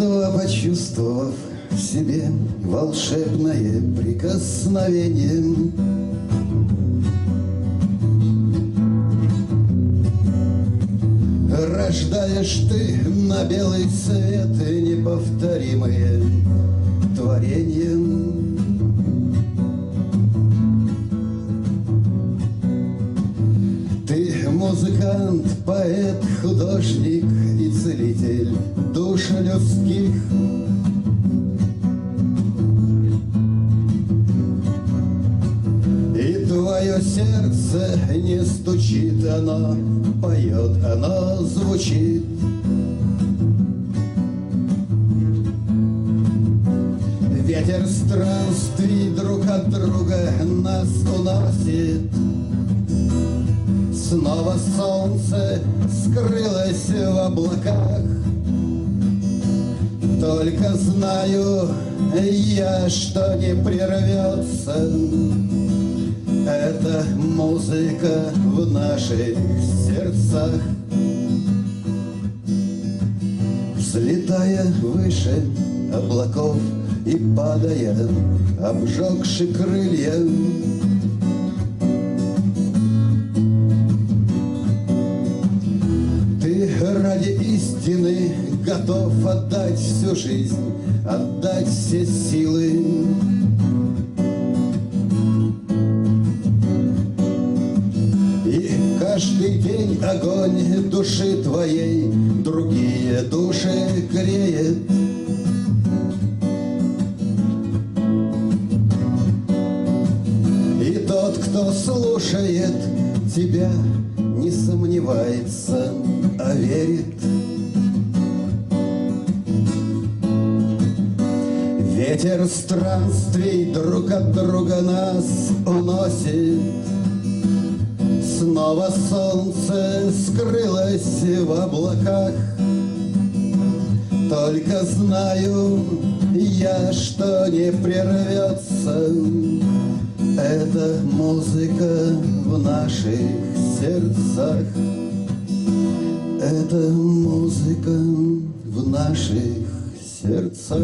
Едва почувствовав в себе волшебное прикосновение, Рождаешь ты на белый свет неповторимые творения. Музыкант, поэт, художник и целитель душ людских. И твое сердце не стучит, оно поет, оно звучит. Ветер странствий друг от друга нас уносит. Снова солнце скрылось в облаках. Только знаю я, что не прервется Эта музыка в наших сердцах Взлетая выше облаков и падая, обжегши крылья, ради истины готов отдать всю жизнь, отдать все силы. И каждый день огонь души твоей другие души греет. И тот, кто слушает тебя, не сомневается, а верит. Ветер странствий друг от друга нас уносит. Снова солнце скрылось в облаках. Только знаю я, что не прервется Эта музыка в наших сердцах Это музыка в наших сердцах